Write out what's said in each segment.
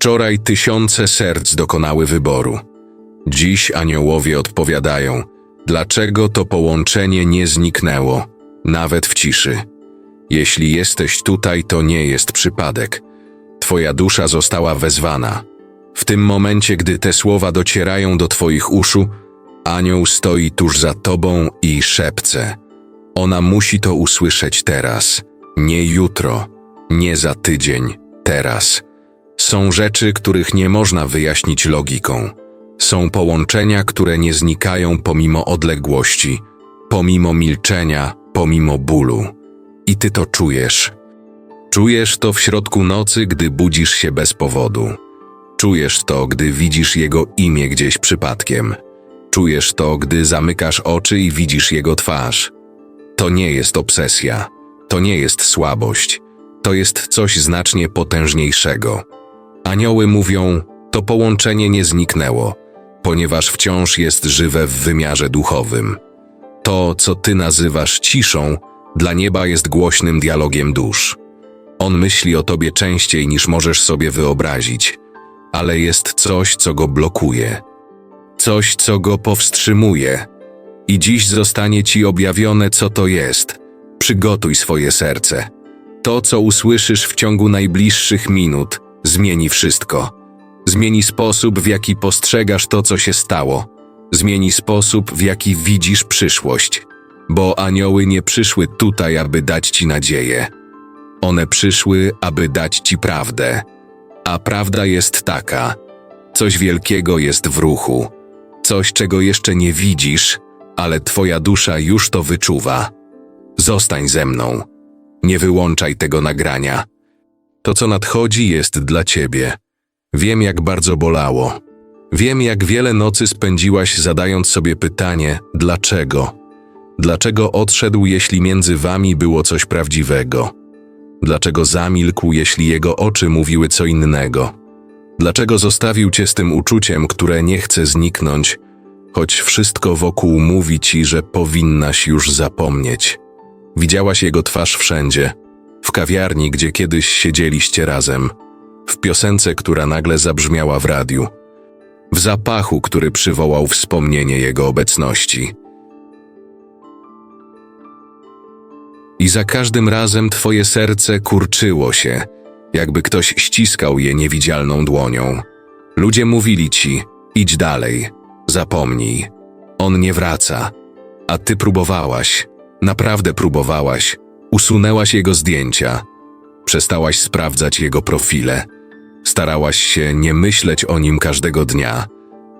Wczoraj tysiące serc dokonały wyboru. Dziś aniołowie odpowiadają, dlaczego to połączenie nie zniknęło, nawet w ciszy. Jeśli jesteś tutaj, to nie jest przypadek. Twoja dusza została wezwana. W tym momencie, gdy te słowa docierają do Twoich uszu, anioł stoi tuż za Tobą i szepce. Ona musi to usłyszeć teraz, nie jutro, nie za tydzień, teraz. Są rzeczy, których nie można wyjaśnić logiką. Są połączenia, które nie znikają pomimo odległości, pomimo milczenia, pomimo bólu. I ty to czujesz. Czujesz to w środku nocy, gdy budzisz się bez powodu. Czujesz to, gdy widzisz jego imię gdzieś przypadkiem. Czujesz to, gdy zamykasz oczy i widzisz jego twarz. To nie jest obsesja, to nie jest słabość, to jest coś znacznie potężniejszego. Anioły mówią: To połączenie nie zniknęło, ponieważ wciąż jest żywe w wymiarze duchowym. To, co ty nazywasz ciszą, dla nieba jest głośnym dialogiem dusz. On myśli o tobie częściej niż możesz sobie wyobrazić, ale jest coś, co go blokuje, coś, co go powstrzymuje. I dziś zostanie ci objawione, co to jest. Przygotuj swoje serce. To, co usłyszysz w ciągu najbliższych minut, zmieni wszystko. Zmieni sposób, w jaki postrzegasz to, co się stało. Zmieni sposób, w jaki widzisz przyszłość. Bo anioły nie przyszły tutaj, aby dać ci nadzieję. One przyszły, aby dać ci prawdę. A prawda jest taka: coś wielkiego jest w ruchu, coś, czego jeszcze nie widzisz, ale twoja dusza już to wyczuwa. Zostań ze mną. Nie wyłączaj tego nagrania. To, co nadchodzi, jest dla ciebie. Wiem, jak bardzo bolało. Wiem, jak wiele nocy spędziłaś zadając sobie pytanie: dlaczego? Dlaczego odszedł, jeśli między wami było coś prawdziwego? Dlaczego zamilkł, jeśli jego oczy mówiły co innego? Dlaczego zostawił cię z tym uczuciem, które nie chce zniknąć, choć wszystko wokół mówi ci, że powinnaś już zapomnieć? Widziałaś jego twarz wszędzie w kawiarni, gdzie kiedyś siedzieliście razem, w piosence, która nagle zabrzmiała w radiu, w zapachu, który przywołał wspomnienie jego obecności. I za każdym razem twoje serce kurczyło się, jakby ktoś ściskał je niewidzialną dłonią. Ludzie mówili ci: idź dalej, zapomnij. On nie wraca. A ty próbowałaś, naprawdę próbowałaś, usunęłaś jego zdjęcia, przestałaś sprawdzać jego profile, starałaś się nie myśleć o nim każdego dnia,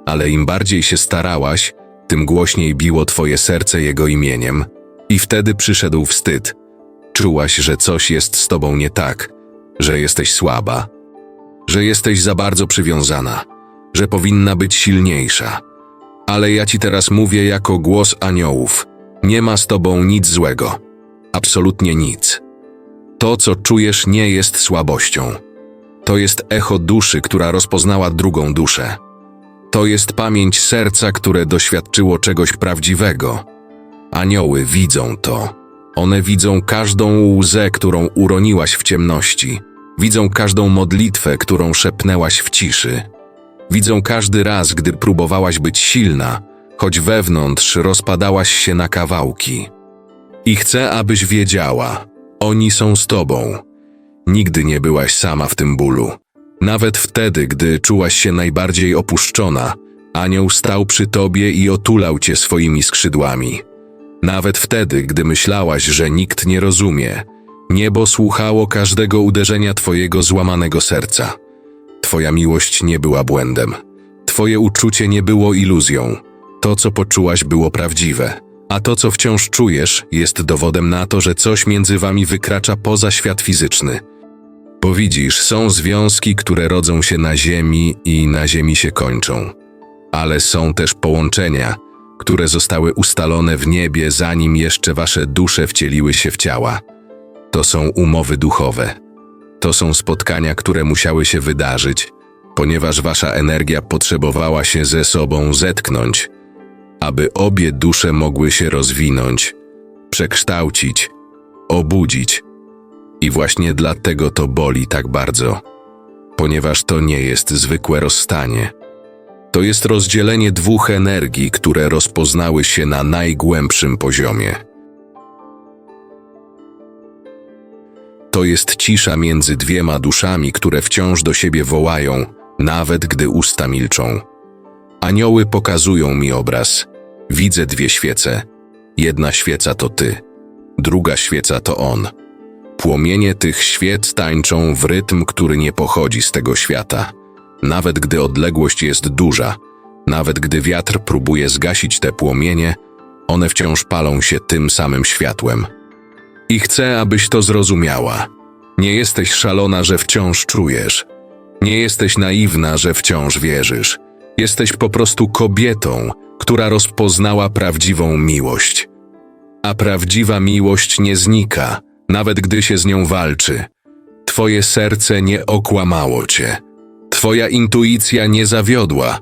ale im bardziej się starałaś, tym głośniej biło twoje serce jego imieniem, i wtedy przyszedł wstyd. Czułaś, że coś jest z tobą nie tak, że jesteś słaba, że jesteś za bardzo przywiązana, że powinna być silniejsza. Ale ja ci teraz mówię jako głos aniołów: nie ma z tobą nic złego, absolutnie nic. To, co czujesz, nie jest słabością. To jest echo duszy, która rozpoznała drugą duszę. To jest pamięć serca, które doświadczyło czegoś prawdziwego. Anioły widzą to. One widzą każdą łzę, którą uroniłaś w ciemności. Widzą każdą modlitwę, którą szepnęłaś w ciszy. Widzą każdy raz, gdy próbowałaś być silna, choć wewnątrz rozpadałaś się na kawałki. I chcę, abyś wiedziała, oni są z tobą. Nigdy nie byłaś sama w tym bólu. Nawet wtedy, gdy czułaś się najbardziej opuszczona, anioł stał przy tobie i otulał cię swoimi skrzydłami. Nawet wtedy, gdy myślałaś, że nikt nie rozumie, niebo słuchało każdego uderzenia twojego złamanego serca. Twoja miłość nie była błędem. Twoje uczucie nie było iluzją. To, co poczułaś, było prawdziwe. A to, co wciąż czujesz, jest dowodem na to, że coś między wami wykracza poza świat fizyczny. Bo widzisz, są związki, które rodzą się na ziemi i na ziemi się kończą. Ale są też połączenia, które zostały ustalone w niebie, zanim jeszcze wasze dusze wcieliły się w ciała. To są umowy duchowe. To są spotkania, które musiały się wydarzyć, ponieważ wasza energia potrzebowała się ze sobą zetknąć, aby obie dusze mogły się rozwinąć, przekształcić, obudzić. I właśnie dlatego to boli tak bardzo. ponieważ to nie jest zwykłe rozstanie. To jest rozdzielenie dwóch energii, które rozpoznały się na najgłębszym poziomie. To jest cisza między dwiema duszami, które wciąż do siebie wołają, nawet gdy usta milczą. Anioły pokazują mi obraz. Widzę dwie świece. Jedna świeca to ty, druga świeca to on. Płomienie tych świec tańczą w rytm, który nie pochodzi z tego świata. Nawet gdy odległość jest duża, nawet gdy wiatr próbuje zgasić te płomienie, one wciąż palą się tym samym światłem. I chcę, abyś to zrozumiała. Nie jesteś szalona, że wciąż czujesz. Nie jesteś naiwna, że wciąż wierzysz. Jesteś po prostu kobietą, która rozpoznała prawdziwą miłość. A prawdziwa miłość nie znika, nawet gdy się z nią walczy. Twoje serce nie okłamało cię. Twoja intuicja nie zawiodła.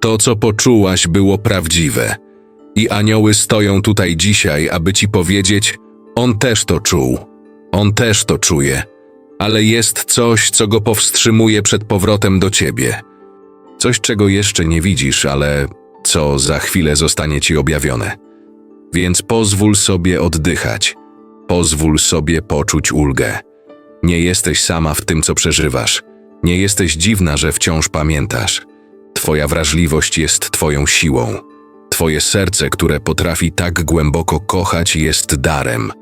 To, co poczułaś, było prawdziwe. I anioły stoją tutaj dzisiaj, aby ci powiedzieć: On też to czuł. On też to czuje. Ale jest coś, co go powstrzymuje przed powrotem do ciebie. Coś, czego jeszcze nie widzisz, ale co za chwilę zostanie ci objawione. Więc pozwól sobie oddychać. Pozwól sobie poczuć ulgę. Nie jesteś sama w tym, co przeżywasz. Nie jesteś dziwna, że wciąż pamiętasz. Twoja wrażliwość jest Twoją siłą. Twoje serce, które potrafi tak głęboko kochać, jest darem.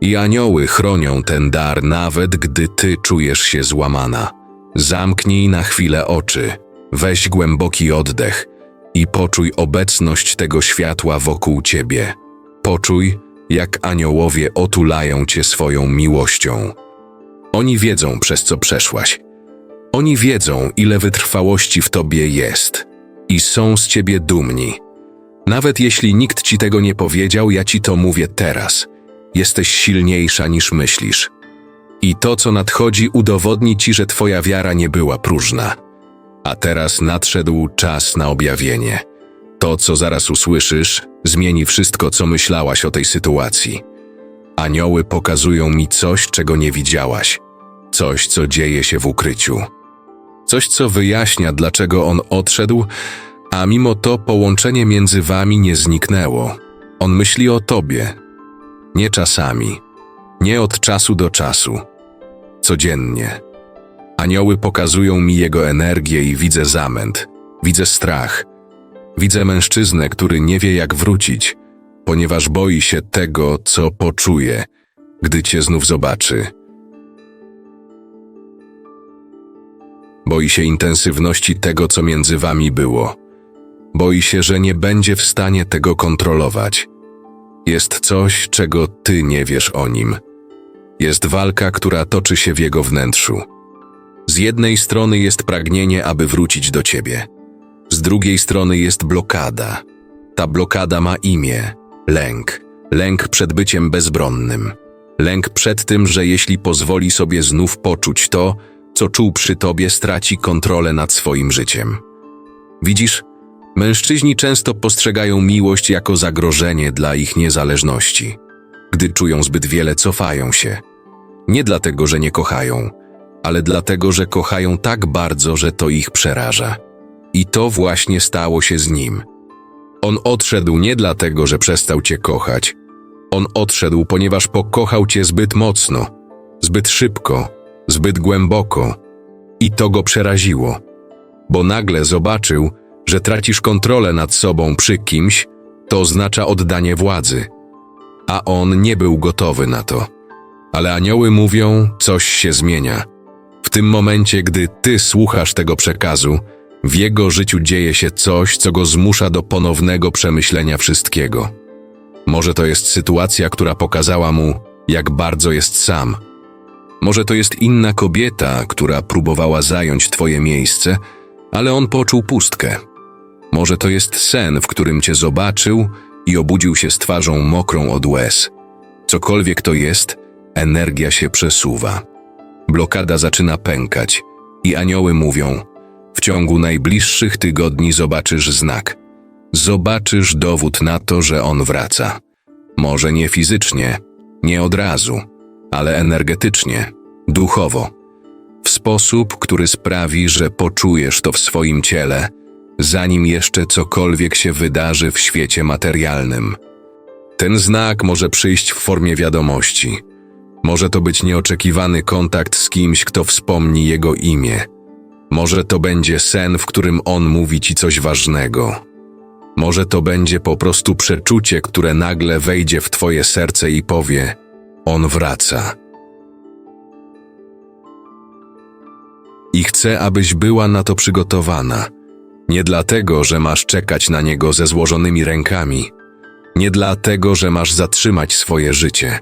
I anioły chronią ten dar, nawet gdy Ty czujesz się złamana. Zamknij na chwilę oczy, weź głęboki oddech i poczuj obecność tego światła wokół Ciebie. Poczuj, jak aniołowie otulają Cię swoją miłością. Oni wiedzą, przez co przeszłaś. Oni wiedzą, ile wytrwałości w tobie jest i są z ciebie dumni. Nawet jeśli nikt ci tego nie powiedział, ja ci to mówię teraz. Jesteś silniejsza niż myślisz. I to, co nadchodzi, udowodni ci, że twoja wiara nie była próżna. A teraz nadszedł czas na objawienie. To, co zaraz usłyszysz, zmieni wszystko, co myślałaś o tej sytuacji. Anioły pokazują mi coś, czego nie widziałaś. Coś, co dzieje się w ukryciu. Coś, co wyjaśnia, dlaczego on odszedł, a mimo to połączenie między wami nie zniknęło. On myśli o tobie. Nie czasami, nie od czasu do czasu, codziennie. Anioły pokazują mi jego energię i widzę zamęt, widzę strach. Widzę mężczyznę, który nie wie jak wrócić, ponieważ boi się tego, co poczuje, gdy cię znów zobaczy. Boi się intensywności tego, co między wami było. Boi się, że nie będzie w stanie tego kontrolować. Jest coś, czego ty nie wiesz o nim. Jest walka, która toczy się w jego wnętrzu. Z jednej strony jest pragnienie, aby wrócić do ciebie. Z drugiej strony jest blokada. Ta blokada ma imię lęk. Lęk przed byciem bezbronnym. Lęk przed tym, że jeśli pozwoli sobie znów poczuć to, co czuł przy tobie, straci kontrolę nad swoim życiem. Widzisz, mężczyźni często postrzegają miłość jako zagrożenie dla ich niezależności. Gdy czują zbyt wiele, cofają się. Nie dlatego, że nie kochają, ale dlatego, że kochają tak bardzo, że to ich przeraża. I to właśnie stało się z nim. On odszedł nie dlatego, że przestał cię kochać. On odszedł, ponieważ pokochał cię zbyt mocno, zbyt szybko, zbyt głęboko i to go przeraziło, bo nagle zobaczył, że tracisz kontrolę nad sobą przy kimś, to oznacza oddanie władzy. A on nie był gotowy na to. Ale anioły mówią, coś się zmienia. Tym momencie, gdy ty słuchasz tego przekazu, w jego życiu dzieje się coś, co go zmusza do ponownego przemyślenia wszystkiego. Może to jest sytuacja, która pokazała mu, jak bardzo jest sam może to jest inna kobieta, która próbowała zająć twoje miejsce, ale on poczuł pustkę. Może to jest sen, w którym cię zobaczył i obudził się z twarzą mokrą od łez. Cokolwiek to jest, energia się przesuwa. Blokada zaczyna pękać i anioły mówią: W ciągu najbliższych tygodni zobaczysz znak. Zobaczysz dowód na to, że on wraca. Może nie fizycznie, nie od razu ale energetycznie, duchowo. w sposób, który sprawi, że poczujesz to w swoim ciele, zanim jeszcze cokolwiek się wydarzy w świecie materialnym. Ten znak może przyjść w formie wiadomości. Może to być nieoczekiwany kontakt z kimś, kto wspomni jego imię. Może to będzie sen, w którym on mówi ci coś ważnego. Może to będzie po prostu przeczucie, które nagle wejdzie w twoje serce i powie: On wraca. I chcę, abyś była na to przygotowana. Nie dlatego, że masz czekać na niego ze złożonymi rękami, nie dlatego, że masz zatrzymać swoje życie,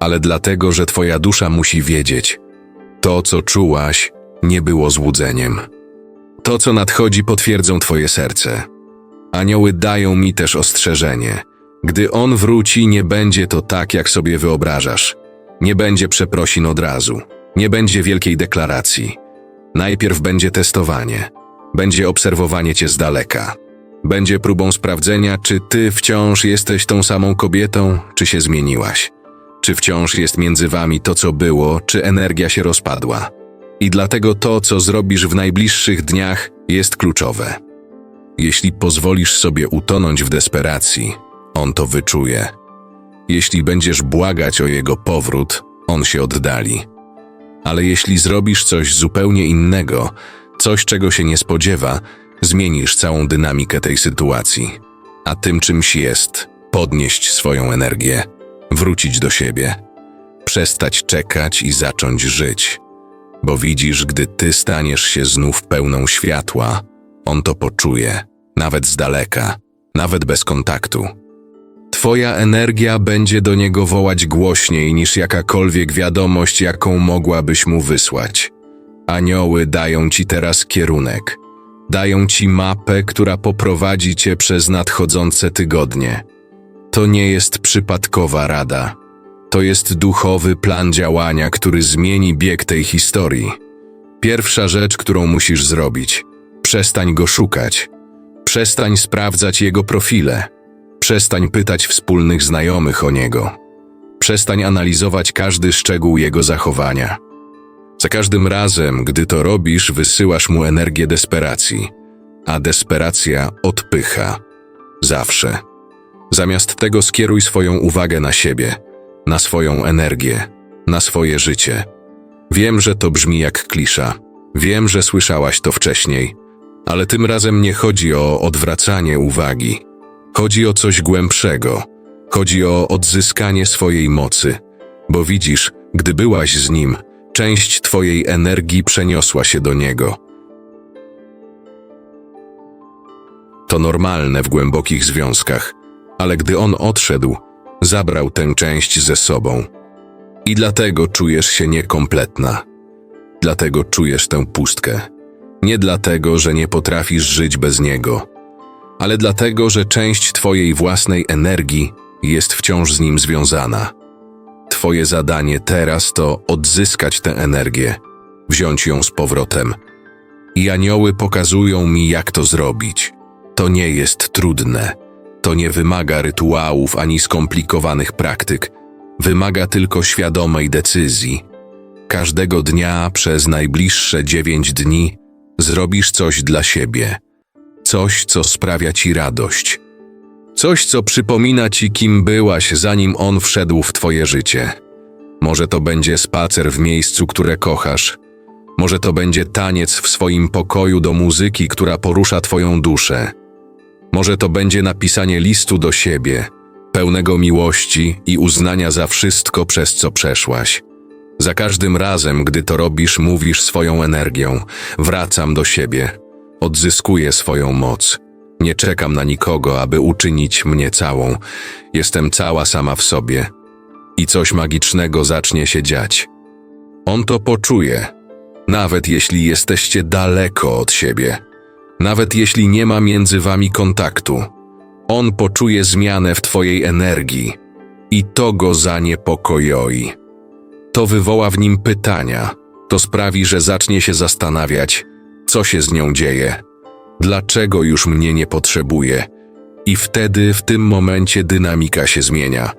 ale dlatego, że twoja dusza musi wiedzieć: to, co czułaś, nie było złudzeniem. To, co nadchodzi, potwierdzą twoje serce. Anioły dają mi też ostrzeżenie. Gdy on wróci, nie będzie to tak, jak sobie wyobrażasz. Nie będzie przeprosin od razu. Nie będzie wielkiej deklaracji. Najpierw będzie testowanie. Będzie obserwowanie cię z daleka. Będzie próbą sprawdzenia, czy ty wciąż jesteś tą samą kobietą, czy się zmieniłaś. Czy wciąż jest między wami to, co było, czy energia się rozpadła. I dlatego to, co zrobisz w najbliższych dniach, jest kluczowe. Jeśli pozwolisz sobie utonąć w desperacji, on to wyczuje. Jeśli będziesz błagać o jego powrót, on się oddali. Ale jeśli zrobisz coś zupełnie innego, coś czego się nie spodziewa, zmienisz całą dynamikę tej sytuacji. A tym czymś jest podnieść swoją energię, wrócić do siebie, przestać czekać i zacząć żyć. Bo widzisz, gdy ty staniesz się znów pełną światła, on to poczuje, nawet z daleka, nawet bez kontaktu. Twoja energia będzie do niego wołać głośniej niż jakakolwiek wiadomość, jaką mogłabyś mu wysłać. Anioły dają ci teraz kierunek. Dają ci mapę, która poprowadzi cię przez nadchodzące tygodnie. To nie jest przypadkowa rada. To jest duchowy plan działania, który zmieni bieg tej historii. Pierwsza rzecz, którą musisz zrobić: przestań go szukać. Przestań sprawdzać jego profile. Przestań pytać wspólnych znajomych o niego. Przestań analizować każdy szczegół jego zachowania. Za każdym razem, gdy to robisz, wysyłasz mu energię desperacji, a desperacja odpycha. Zawsze. Zamiast tego skieruj swoją uwagę na siebie, na swoją energię, na swoje życie. Wiem, że to brzmi jak klisza. Wiem, że słyszałaś to wcześniej, ale tym razem nie chodzi o odwracanie uwagi. Chodzi o coś głębszego. Chodzi o odzyskanie swojej mocy. Bo widzisz, gdy byłaś z nim, część twojej energii przeniosła się do niego. To normalne w głębokich związkach, ale gdy on odszedł, zabrał tę część ze sobą. I dlatego czujesz się niekompletna. Dlatego czujesz tę pustkę. Nie dlatego, że nie potrafisz żyć bez niego, ale dlatego, że część Twojej własnej energii jest wciąż z nim związana. Twoje zadanie teraz to odzyskać tę energię, wziąć ją z powrotem. I anioły pokazują mi, jak to zrobić. To nie jest trudne. To nie wymaga rytuałów ani skomplikowanych praktyk. Wymaga tylko świadomej decyzji. Każdego dnia przez najbliższe dziewięć dni zrobisz coś dla siebie. Coś, co sprawia ci radość. Coś, co przypomina ci, kim byłaś, zanim on wszedł w twoje życie. Może to będzie spacer w miejscu, które kochasz. Może to będzie taniec w swoim pokoju do muzyki, która porusza twoją duszę. Może to będzie napisanie listu do siebie, pełnego miłości i uznania za wszystko, przez co przeszłaś. Za każdym razem, gdy to robisz, mówisz swoją energią: Wracam do siebie, odzyskuję swoją moc. Nie czekam na nikogo, aby uczynić mnie całą. Jestem cała sama w sobie. I coś magicznego zacznie się dziać. On to poczuje, nawet jeśli jesteście daleko od siebie, nawet jeśli nie ma między wami kontaktu. On poczuje zmianę w twojej energii i to go zaniepokoi. To wywoła w nim pytania, to sprawi, że zacznie się zastanawiać, co się z nią dzieje, dlaczego już mnie nie potrzebuje. I wtedy, w tym momencie, dynamika się zmienia,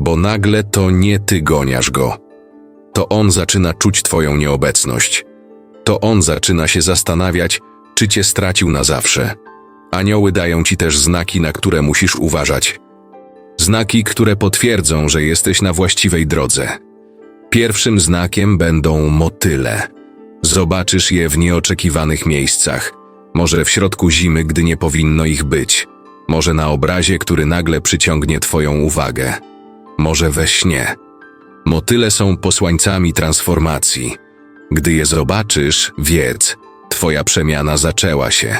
bo nagle to nie ty goniasz go. to on zaczyna czuć twoją nieobecność. To on zaczyna się zastanawiać, czy cię stracił na zawsze. Anioły dają ci też znaki, na które musisz uważać. Znaki, które potwierdzą, że jesteś na właściwej drodze. Pierwszym znakiem będą motyle. Zobaczysz je w nieoczekiwanych miejscach. Może w środku zimy, gdy nie powinno ich być. Może na obrazie, który nagle przyciągnie Twoją uwagę. Może we śnie. Motyle są posłańcami transformacji. Gdy je zobaczysz, wiedz, Twoja przemiana zaczęła się.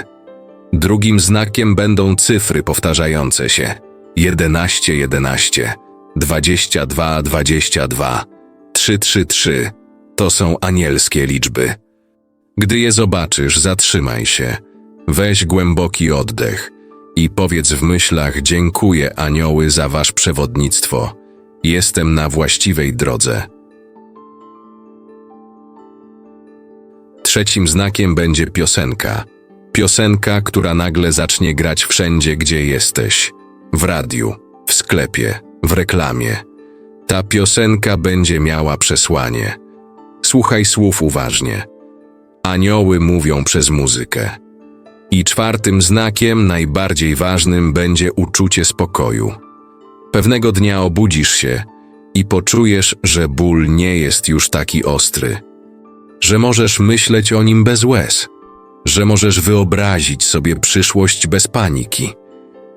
Drugim znakiem będą cyfry powtarzające się: 11, 11, 22, 22, 333. To są anielskie liczby. Gdy je zobaczysz, zatrzymaj się, weź głęboki oddech i powiedz w myślach: Dziękuję, anioły, za wasz przewodnictwo. Jestem na właściwej drodze. Trzecim znakiem będzie piosenka. Piosenka, która nagle zacznie grać wszędzie, gdzie jesteś w radiu, w sklepie, w reklamie. Ta piosenka będzie miała przesłanie. Słuchaj słów uważnie. Anioły mówią przez muzykę. I czwartym znakiem, najbardziej ważnym, będzie uczucie spokoju. Pewnego dnia obudzisz się i poczujesz, że ból nie jest już taki ostry, że możesz myśleć o nim bez łez, że możesz wyobrazić sobie przyszłość bez paniki.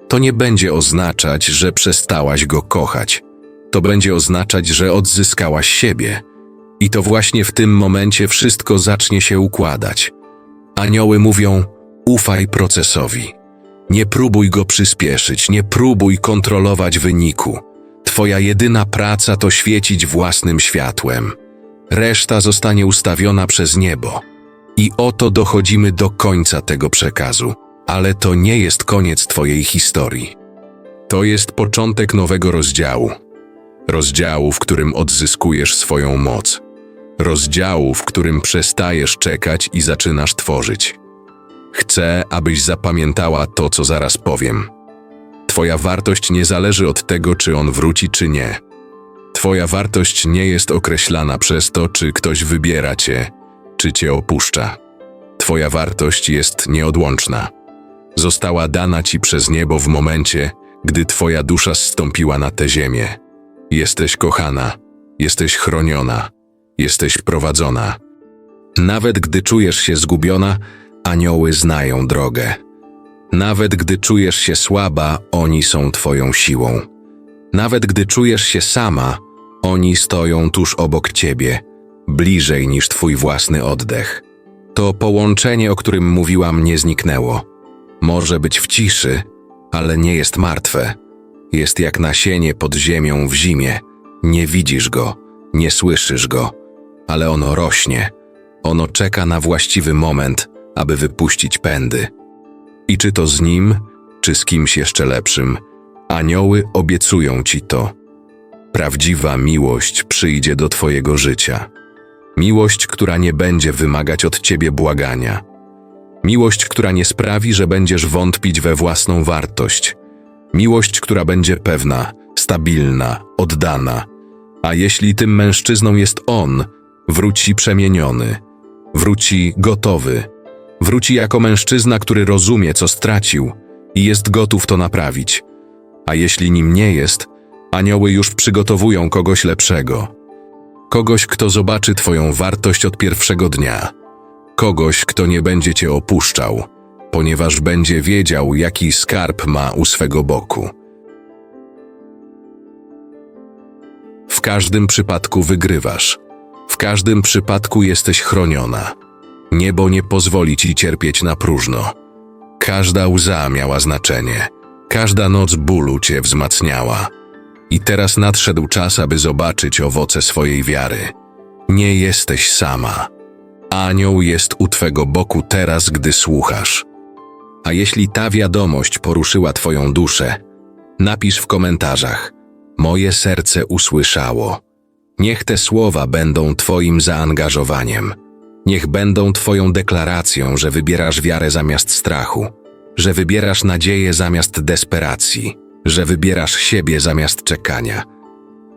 To nie będzie oznaczać, że przestałaś go kochać. To będzie oznaczać, że odzyskałaś siebie. I to właśnie w tym momencie wszystko zacznie się układać. Anioły mówią: ufaj procesowi. Nie próbuj go przyspieszyć, nie próbuj kontrolować wyniku. Twoja jedyna praca to świecić własnym światłem. Reszta zostanie ustawiona przez niebo. I oto dochodzimy do końca tego przekazu, ale to nie jest koniec Twojej historii. To jest początek nowego rozdziału. Rozdziału, w którym odzyskujesz swoją moc. Rozdziału, w którym przestajesz czekać i zaczynasz tworzyć. Chcę, abyś zapamiętała to, co zaraz powiem. Twoja wartość nie zależy od tego, czy on wróci, czy nie. Twoja wartość nie jest określana przez to, czy ktoś wybiera cię, czy cię opuszcza. Twoja wartość jest nieodłączna. Została dana ci przez niebo w momencie, gdy Twoja dusza zstąpiła na tę ziemię. Jesteś kochana, jesteś chroniona, jesteś prowadzona. Nawet gdy czujesz się zgubiona, anioły znają drogę. Nawet gdy czujesz się słaba, oni są Twoją siłą. Nawet gdy czujesz się sama, oni stoją tuż obok Ciebie, bliżej niż Twój własny oddech. To połączenie, o którym mówiłam, nie zniknęło. Może być w ciszy, ale nie jest martwe. Jest jak nasienie pod ziemią w zimie. Nie widzisz go, nie słyszysz go, ale ono rośnie. Ono czeka na właściwy moment, aby wypuścić pędy. I czy to z nim, czy z kimś jeszcze lepszym, anioły obiecują ci to. Prawdziwa miłość przyjdzie do twojego życia. Miłość, która nie będzie wymagać od ciebie błagania. Miłość, która nie sprawi, że będziesz wątpić we własną wartość. Miłość, która będzie pewna, stabilna, oddana. A jeśli tym mężczyzną jest on, wróci przemieniony, wróci gotowy, wróci jako mężczyzna, który rozumie, co stracił i jest gotów to naprawić. A jeśli nim nie jest, anioły już przygotowują kogoś lepszego. Kogoś, kto zobaczy Twoją wartość od pierwszego dnia. Kogoś, kto nie będzie Cię opuszczał, ponieważ będzie wiedział, jaki skarb ma u swego boku. W każdym przypadku wygrywasz. W każdym przypadku jesteś chroniona. Niebo nie pozwoli ci cierpieć na próżno. Każda łza miała znaczenie. Każda noc bólu cię wzmacniała. I teraz nadszedł czas, aby zobaczyć owoce swojej wiary. Nie jesteś sama. Anioł jest u twego boku teraz, gdy słuchasz. A jeśli ta wiadomość poruszyła twoją duszę, napisz w komentarzach: Moje serce usłyszało. Niech te słowa będą twoim zaangażowaniem. Niech będą Twoją deklaracją, że wybierasz wiarę zamiast strachu, że wybierasz nadzieję zamiast desperacji, że wybierasz siebie zamiast czekania.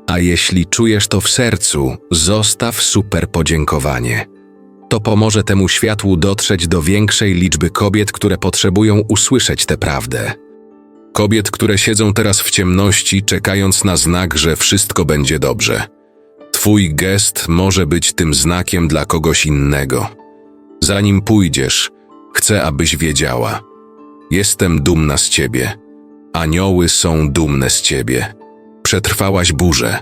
A jeśli czujesz to w sercu, zostaw super podziękowanie. To pomoże temu światłu dotrzeć do większej liczby kobiet, które potrzebują usłyszeć tę prawdę. Kobiet, które siedzą teraz w ciemności, czekając na znak, że wszystko będzie dobrze. Twój gest może być tym znakiem dla kogoś innego. Zanim pójdziesz, chcę, abyś wiedziała. Jestem dumna z ciebie. Anioły są dumne z ciebie. Przetrwałaś burzę.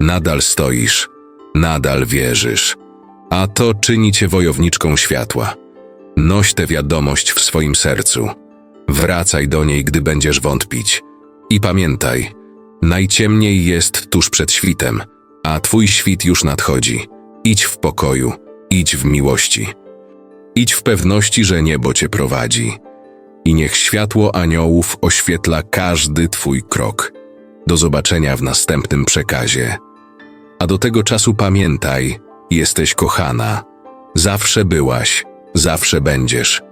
Nadal stoisz. Nadal wierzysz. A to czyni cię wojowniczką światła. Noś tę wiadomość w swoim sercu. Wracaj do niej, gdy będziesz wątpić. I pamiętaj, najciemniej jest tuż przed świtem, a twój świt już nadchodzi. Idź w pokoju, idź w miłości. Idź w pewności, że niebo cię prowadzi. I niech światło aniołów oświetla każdy twój krok. Do zobaczenia w następnym przekazie. A do tego czasu pamiętaj, jesteś kochana. Zawsze byłaś, zawsze będziesz.